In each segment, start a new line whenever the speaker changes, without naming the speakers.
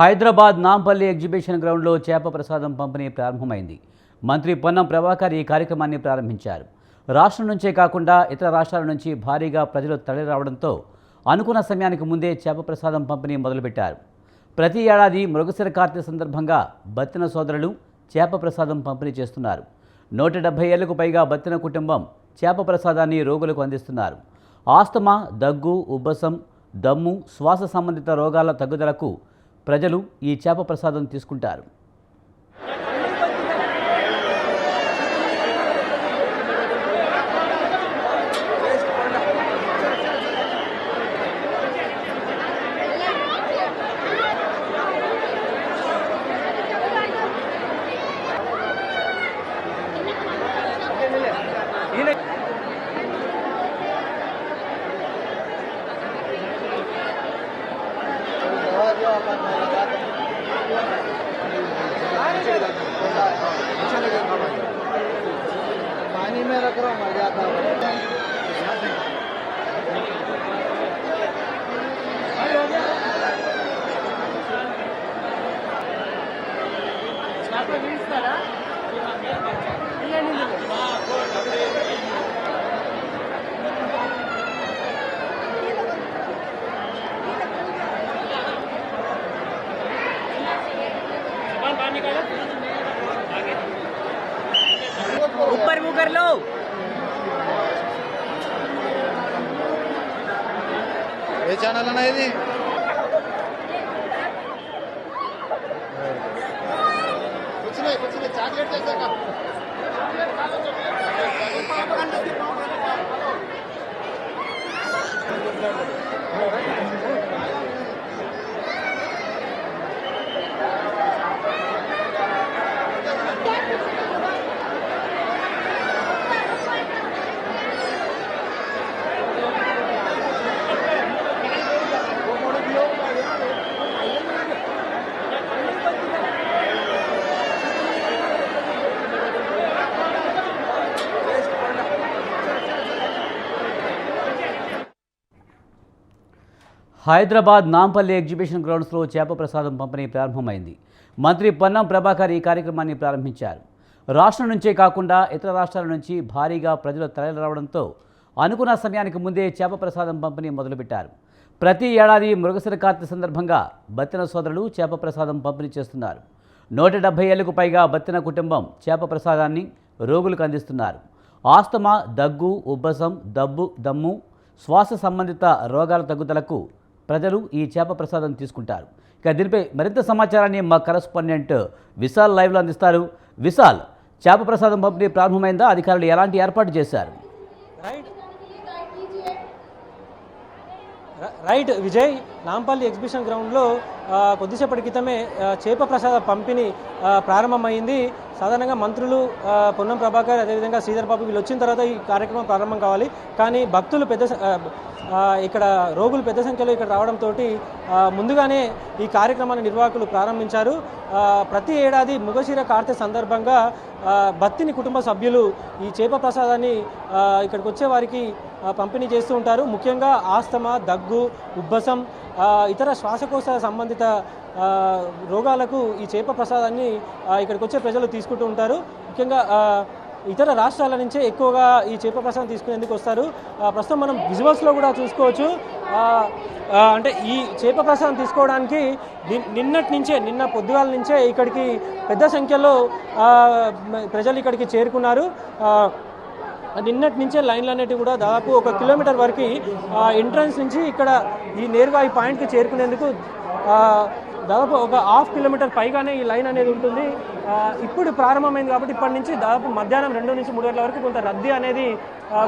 Hyderabad Nampally exhibition గ్రౌండ్లో చేప ప్రసాదం పంపిణీ ప్రారంభమైంది. మంత్రి పొన్నం ప్రభాకర్ ఈ కార్యక్రమాన్ని ప్రారంభించారు. రాష్ట్రం నుంచే కాకుండా ఇతర రాష్ట్రాల నుంచి భారీగా ప్రజలు తరలిరావడంతో అనుకున్న సమయానికి ముందే చేప ప్రసాదం పంపిణీ మొదలుపెట్టారు. ప్రతి ఏడాది మృగశిర కార్తీక సందర్భంగా బత్తిన సోదరులు చేప ప్రసాదం పంపిణీ చేస్తున్నారు. నూట డెబ్బై ఏళ్ళకు పైగా బత్తిన కుటుంబం చేప ప్రసాదాన్ని రోగులకు అందిస్తున్నారు. ఆస్తమా దగ్గు ఉబ్బసం దమ్ము శ్వాస సంబంధిత రోగాల తగ్గుదలకు ప్రజలు ఈ చేప ప్రసాదం తీసుకుంటారు.
ऊपर मुँह कर लो।
ये चैनल है ना कुछ नहीं कुछ नहीं चार्ज
హైదరాబాద్ నాంపల్లి ఎగ్జిబిషన్ గ్రౌండ్స్లో చేప ప్రసాదం పంపిణీ ప్రారంభమైంది. మంత్రి పొన్నం ప్రభాకర్ ఈ కార్యక్రమాన్ని ప్రారంభించారు. రాష్ట్రం నుంచే కాకుండా ఇతర రాష్ట్రాల నుంచి భారీగా ప్రజలు తరలిరావడంతో అనుకున్న సమయానికి ముందే చేప ప్రసాదం పంపిణీ మొదలుపెట్టారు. ప్రతి ఏడాది మృగశిర కార్తె సందర్భంగా బత్తిన సోదరులు చేప ప్రసాదం పంపిణీ చేస్తున్నారు. నూట డెబ్బై ఏళ్ళకు పైగా బత్తిన కుటుంబం చేప ప్రసాదాన్ని రోగులకు అందిస్తున్నారు. ఆస్తమా దగ్గు ఉబ్బసం దబ్బు దమ్ము శ్వాస సంబంధిత రోగాల తగ్గుదలకు ప్రజలు ఈ చేప ప్రసాదం తీసుకుంటారు. ఇక దీనిపై మరింత సమాచారాన్ని మా కరస్పాండెంట్ విశాల్ లైవ్లో అందిస్తారు. విశాల్ చేప ప్రసాదం పంపిణీ ప్రారంభమైందా? అధికారులు ఎలాంటి ఏర్పాటు చేశారు?
Right. Right Vijay. Nampally exhibition గ్రౌండ్లో కొద్దిసేపటి క్రితమే చేప ప్రసాద పంపిణీ ప్రారంభమైంది. సాధారణంగా మంత్రులు పొన్నం ప్రభాకర్ అదేవిధంగా శ్రీధర్ బాబు వీళ్ళు వచ్చిన తర్వాత ఈ కార్యక్రమం ప్రారంభం కావాలి. కానీ భక్తులు పెద్ద ఇక్కడ రోగులు పెద్ద సంఖ్యలో ఇక్కడ రావడంతో ముందుగానే ఈ కార్యక్రమాన్ని నిర్వాహకులు ప్రారంభించారు. ప్రతి ఏడాది ముగశీర కార్తె సందర్భంగా భక్తిని కుటుంబ సభ్యులు ఈ చేప ప్రసాదాన్ని ఇక్కడికి వచ్చే వారికి పంపిణీ చేస్తూ ఉంటారు. ముఖ్యంగా ఆస్తమా దగ్గు ఉబ్బసం ఇతర శ్వాసకోశ సంబంధిత రోగాలకు ఈ చేప ప్రసాదాన్ని ఇక్కడికి వచ్చే ప్రజలు తీసుకుంటూ ఉంటారు. ముఖ్యంగా ఇతర రాష్ట్రాల నుంచే ఎక్కువగా ఈ చేప ప్రసాదం తీసుకునేందుకు వస్తారు. ప్రస్తుతం మనం విజువల్స్లో కూడా చూసుకోవచ్చు. అంటే ఈ చేప ప్రసాదం తీసుకోవడానికి నిన్నటి నుంచే నిన్న పొద్దుగాల నుంచే ఇక్కడికి పెద్ద సంఖ్యలో ప్రజలు ఇక్కడికి చేరుకున్నారు. నిన్నటి నుంచే లైన్లు అనేటివి కూడా దాదాపు ఒక కిలోమీటర్ వరకు ఎంట్రన్స్ నుంచి ఇక్కడ ఈ నేరుగా ఈ పాయింట్కి చేరుకునేందుకు దాదాపు ఒక హాఫ్ కిలోమీటర్ పైగానే ఈ లైన్ అనేది ఉంటుంది. ఇప్పుడు ప్రారంభమైంది కాబట్టి ఇప్పటి నుంచి దాదాపు మధ్యాహ్నం రెండు నుంచి మూడు గంటల వరకు కొంత రద్దీ అనేది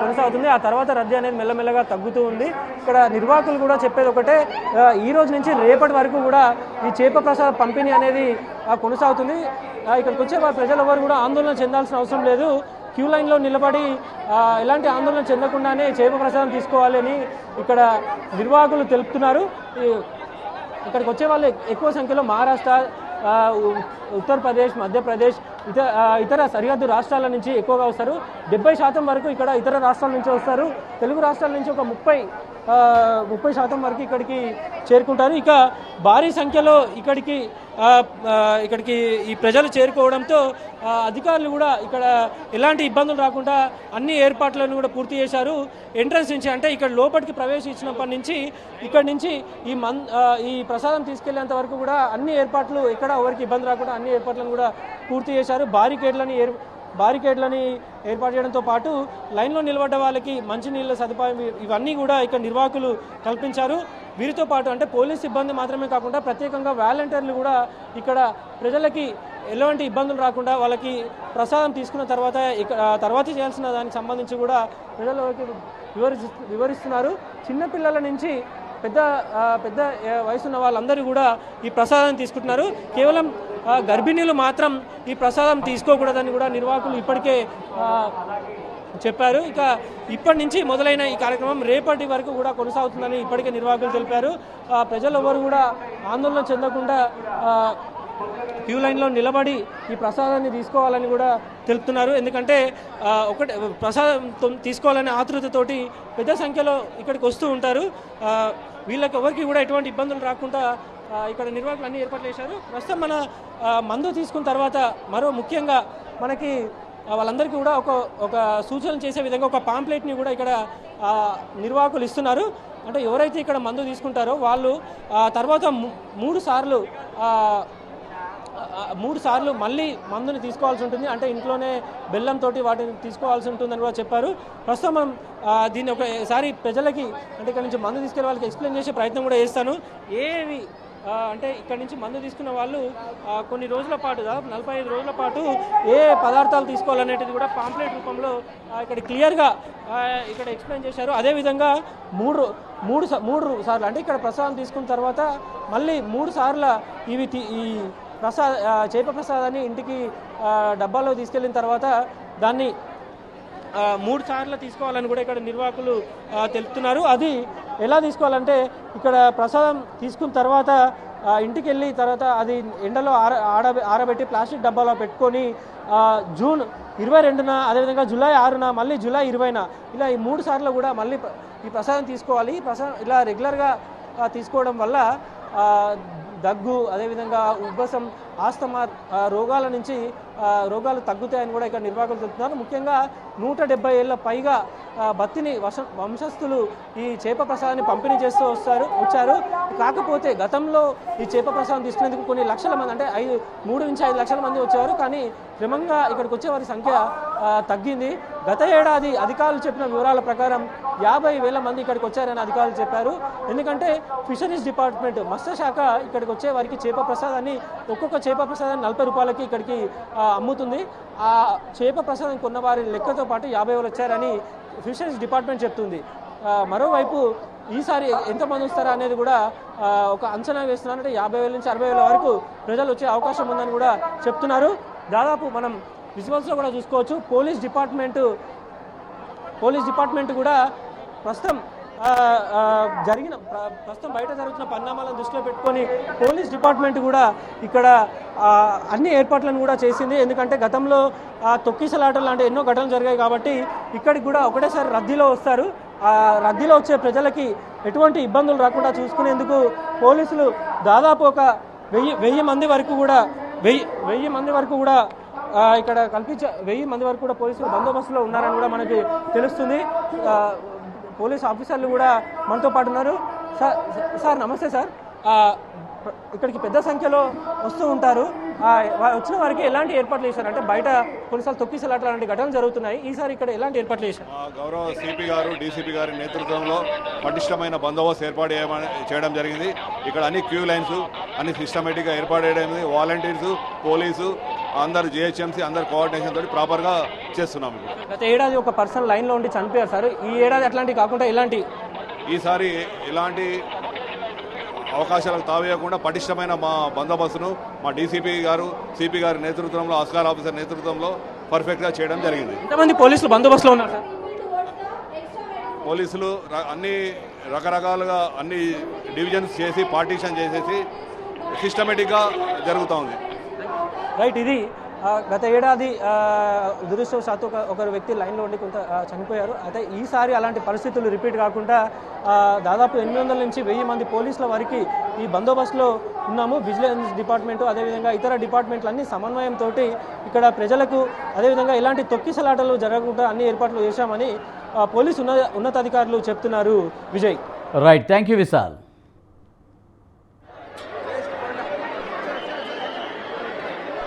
కొనసాగుతుంది. ఆ తర్వాత రద్దీ అనేది మెల్లమెల్లగా తగ్గుతూ ఉంది. ఇక్కడ నిర్వాహకులు కూడా చెప్పేది ఒకటే ఈ రోజు నుంచి రేపటి వరకు కూడా ఈ చేప ప్రసాద పంపిణీ అనేది కొనసాగుతుంది. ఇక్కడికి వచ్చే ప్రజలు ఎవరు కూడా ఆందోళన చెందాల్సిన అవసరం లేదు. క్యూ లైన్లో నిలబడి ఎలాంటి ఆందోళన చెందకుండానే చేప ప్రసాదం తీసుకోవాలి అని ఇక్కడ నిర్వాహకులు తెలుపుతున్నారు. ఇక్కడికి వచ్చే వాళ్ళు ఎక్కువ సంఖ్యలో మహారాష్ట్ర ఉ- ఉత్తరప్రదేశ్ మధ్యప్రదేశ్ ఇతర ఇతర సరిహద్దు రాష్ట్రాల నుంచి ఎక్కువగా వస్తారు. డెబ్బై శాతం వరకు ఇక్కడ ఇతర రాష్ట్రాల నుంచి వస్తారు. తెలుగు రాష్ట్రాల నుంచి ఒక ముప్పై ముప్పై శాతం వరకు ఇక్కడికి చేరుకుంటారు. ఇక భారీ సంఖ్యలో ఇక్కడికి ఇక్కడికి ఈ ప్రజలు చేరుకోవడంతో అధికారులు కూడా ఇక్కడ ఎలాంటి ఇబ్బందులు రాకుండా అన్ని ఏర్పాట్లను కూడా పూర్తి చేశారు. ఎంట్రన్స్ నుంచి అంటే ఇక్కడ లోపలికి ప్రవేశించినప్పటి నుంచి ఇక్కడ నుంచి ఈ మన్ ఈ ప్రసాదం తీసుకెళ్ళేంత వరకు కూడా అన్ని ఏర్పాట్లు ఎక్కడ ఎవరికి ఇబ్బంది రాకుండా అన్ని ఏర్పాట్లను కూడా పూర్తి చేశారు. బారికేడ్లని ఏర్ బారికేడ్లని ఏర్పాటు చేయడంతో పాటు లైన్లో నిలబడ్డ వాళ్ళకి మంచినీళ్ళ సదుపాయం ఇవన్నీ కూడా ఇక్కడ నిర్వాహకులు కల్పించారు. వీరితో పాటు అంటే పోలీస్ సిబ్బంది మాత్రమే కాకుండా ప్రత్యేకంగా వాలంటీర్లు కూడా ఇక్కడ ప్రజలకి ఎలాంటి ఇబ్బందులు రాకుండా వాళ్ళకి ప్రసాదం తీసుకున్న తర్వాత ఇక్కడ తర్వాత చేయాల్సిన దానికి సంబంధించి కూడా ప్రజలకి వివరి వివరిస్తున్నారు. చిన్నపిల్లల నుంచి పెద్ద పెద్ద వయసున్న వాళ్ళందరూ కూడా ఈ ప్రసాదం తీసుకుంటున్నారు. కేవలం గర్భిణీలు మాత్రం ఈ ప్రసాదం తీసుకోకూడదని కూడా నిర్వాహకులు ఇప్పటికే చెప్పారు. ఇక ఇప్పటి నుంచి మొదలైన ఈ కార్యక్రమం రేపటి వరకు కూడా కొనసాగుతుందని ఇప్పటికే నిర్వాహకులు తెలిపారు. ప్రజలు ఎవరు కూడా ఆందోళన చెందకుండా క్యూ లైన్లో నిలబడి ఈ ప్రసాదాన్ని తీసుకోవాలని కూడా తెలుపుతున్నారు. ఎందుకంటే ఒకటి ప్రసాదం తీసుకోవాలనే ఆతృతతోటి పెద్ద సంఖ్యలో ఇక్కడికి వస్తూ ఉంటారు. వీళ్ళకి ఎవరికి కూడా ఎటువంటి ఇబ్బందులు రాకుండా ఇక్కడ నిర్వాహకులు అన్ని ఏర్పాట్లు చేశారు. ప్రస్తుతం మన మందు తీసుకున్న తర్వాత మరో ముఖ్యంగా మనకి వాళ్ళందరికీ కూడా ఒక ఒక సూచన చేసే విధంగా ఒక పాంప్లెట్ని కూడా ఇక్కడ నిర్వాహకులు ఇస్తున్నారు. అంటే ఎవరైతే ఇక్కడ మందు తీసుకుంటారో వాళ్ళు తర్వాత మూడు సార్లు మూడు సార్లు మళ్ళీ మందుని తీసుకోవాల్సి ఉంటుంది. అంటే ఇంట్లోనే బెల్లంతో వాటిని తీసుకోవాల్సి ఉంటుందని కూడా చెప్పారు. ప్రస్తుతం మనం దీన్ని ఒకసారి ప్రజలకి అంటే ఇక్కడ నుంచి మందు తీసుకెళ్ళే వాళ్ళకి ఎక్స్ప్లెయిన్ చేసే ప్రయత్నం కూడా చేస్తాను. ఏవి అంటే ఇక్కడ నుంచి మందు తీసుకున్న వాళ్ళు కొన్ని రోజుల పాటు నలభై ఐదు రోజుల పాటు ఏ పదార్థాలు తీసుకోవాలనేటిది కూడా పాంప్లెట్ రూపంలో ఇక్కడ క్లియర్గా ఇక్కడ ఎక్స్ప్లెయిన్ చేశారు. అదేవిధంగా మూడు మూడు మూడు సార్లు అంటే ఇక్కడ ప్రసాదం తీసుకున్న తర్వాత మళ్ళీ మూడు సార్లు ఇవి తీ- ఈ ప్రసాద చేప ప్రసాదాన్ని ఇంటికి డబ్బాలో తీసుకెళ్ళిన తర్వాత దాన్ని మూడు సార్లు తీసుకోవాలని కూడా ఇక్కడ నిర్వాహకులు తెలుపుతున్నారు. అది ఎలా తీసుకోవాలంటే ఇక్కడ ప్రసాదం తీసుకున్న తర్వాత ఇంటికి వెళ్ళి తర్వాత అది ఎండలో ఆర ఆడ ఆరబెట్టి ప్లాస్టిక్ డబ్బాలో పెట్టుకొని జూన్ ఇరవై రెండున అదేవిధంగా జూలై ఆరున మళ్ళీ జూలై ఇరవైన ఇలా ఈ మూడు సార్లు కూడా మళ్ళీ ఈ ప్రసాదం తీసుకోవాలి. ఈ ప్రసాదం ఇలా రెగ్యులర్గా తీసుకోవడం వల్ల దగ్గు అదేవిధంగా ఉబ్బసం ఆస్తమా రోగాల నుంచి రోగాలు తగ్గుతాయని కూడా ఇక్కడ నిర్వాహకులు చెప్తున్నారు. ముఖ్యంగా నూట డెబ్బై ఏళ్ళ పైగా బత్తిని వశ వంశస్థులు ఈ చేప ప్రసాదాన్ని పంపిణీ చేస్తూ వస్తారు వచ్చారు. కాకపోతే గతంలో ఈ చేప ప్రసాదం తీసుకునేందుకు కొన్ని లక్షల మంది అంటే ఐదు మూడు నుంచి ఐదు లక్షల మంది వచ్చేవారు. కానీ క్రమంగా ఇక్కడికి వచ్చే వారి సంఖ్య తగ్గింది. గత ఏడాది అధికారులు చెప్పిన వివరాల ప్రకారం యాభై వేల మంది ఇక్కడికి వచ్చారని అధికారులు చెప్పారు. ఎందుకంటే ఫిషరీస్ డిపార్ట్మెంట్ మత్స్యశాఖ ఇక్కడికి వచ్చే వారికి చేప ప్రసాదాన్ని ఒక్కొక్క చేప ప్రసాదాన్ని నలభై రూపాయలకి ఇక్కడికి అమ్ముతుంది. ఆ చేప ప్రసాదం కొన్న వారి లెక్కతో పాటు యాభై వేలు వచ్చారని ఫిషరీస్ డిపార్ట్మెంట్ చెప్తుంది. మరోవైపు ఈసారి ఎంతమంది వస్తారా అనేది కూడా ఒక అంచనా వేస్తున్నారంటే యాభై వేల నుంచి అరవై వేల వరకు ప్రజలు వచ్చే అవకాశం ఉందని కూడా చెప్తున్నారు. దాదాపు మనం విజువల్స్లో కూడా చూసుకోవచ్చు. పోలీస్ డిపార్ట్మెంటు పోలీస్ డిపార్ట్మెంట్ కూడా ప్రస్తుతం జరిగిన ప్రస్తుతం బయట జరుగుతున్న పరిణామాలను దృష్టిలో పెట్టుకొని పోలీస్ డిపార్ట్మెంట్ కూడా ఇక్కడ అన్ని ఏర్పాట్లను కూడా చేసింది. ఎందుకంటే గతంలో ఆ, తొక్కిసలాటలు లాంటి ఎన్నో ఘటనలు జరిగాయి కాబట్టి ఇక్కడికి కూడా ఒకటేసారి రద్దీలో వస్తారు. ఆ రద్దీలో వచ్చే ప్రజలకి ఎటువంటి ఇబ్బందులు రాకుండా చూసుకునేందుకు పోలీసులు దాదాపు ఒక వెయ్యి వెయ్యి మంది వరకు కూడా వెయ్యి వెయ్యి మంది వరకు కూడా ఇక్కడ కల్పించ వెయ్యి మంది వరకు కూడా పోలీసులు బందోబస్తులో ఉన్నారని కూడా మనకి తెలుస్తుంది. పోలీస్ ఆఫీసర్లు కూడా మనతో పాటు ఉన్నారు. సార్ సార్ నమస్తే సార్. ఇక్కడికి పెద్ద సంఖ్యలో వస్తూ ఉంటారు. వచ్చిన వారికి ఎలాంటి ఏర్పాట్లు చేశారు? అంటే బయట కొన్నిసార్లు తొక్కిసలాట అట్లాంటి ఘటనలు జరుగుతున్నాయి. ఈసారి ఇక్కడ ఎలాంటి ఏర్పాట్లు చేశారు?
గౌరవ సిపి గారు డీసీపీ గారి నేతృత్వంలో పటిష్టమైన బందోబస్తు ఏర్పాటు చేయమని- చేయడం జరిగింది. ఇక్కడ అన్ని క్యూ లైన్స్ అన్ని సిస్టమేటిక్గా ఏర్పాటు చేయడం వాలంటీర్స్ పోలీసు అందరు జిహెచ్ఎంసీ అందరు కోఆర్డినేషన్ తోటి ప్రాపర్గా చేస్తున్నాం
గత ఏడాది ఒక పర్సన్ లైన్లో ఉండి చనిపోయారు సార్. ఈ ఏడాది అట్లాంటివి కాకుండా ఎలాంటి
ఈసారి ఎలాంటి అవకాశాలకు తావేయకుండా పటిష్టమైన మా బందోబస్తును మా డీసీపీ గారు సిపి గారి నేతృత్వంలో అస్కార్ ఆఫీసర్ నేతృత్వంలో పర్ఫెక్ట్గా చేయడం జరిగింది.
ఎంతమంది పోలీసులు బందోబస్తులో ఉన్నారు సార్?
పోలీసులు అన్ని రకరకాలుగా అన్ని డివిజన్స్ చేసి పార్టీషన్ చేసేసి సిస్టమేటిక్గా జరుగుతూ ఉంది.
రైట్ ఇది గత ఏడాది దురదృష్టవశాత్తు ఒక ఒకరు వ్యక్తి లైన్లో ఉండి కొంత చనిపోయారు. అయితే ఈసారి అలాంటి పరిస్థితులు రిపీట్ కాకుండా దాదాపు ఎనిమిది వందల నుంచి వెయ్యి మంది పోలీసుల వరకు ఈ బందోబస్తులో ఉన్నాము. విజిలెన్స్ డిపార్ట్మెంట్ అదేవిధంగా ఇతర డిపార్ట్మెంట్లన్నీ సమన్వయంతో ఇక్కడ ప్రజలకు అదేవిధంగా ఎలాంటి తొక్కిసలాటలు జరగకుండా అన్ని ఏర్పాట్లు చేశామని పోలీసు ఉన్న ఉన్నతాధికారులు చెప్తున్నారు. Vijay.
Right thank you Vishal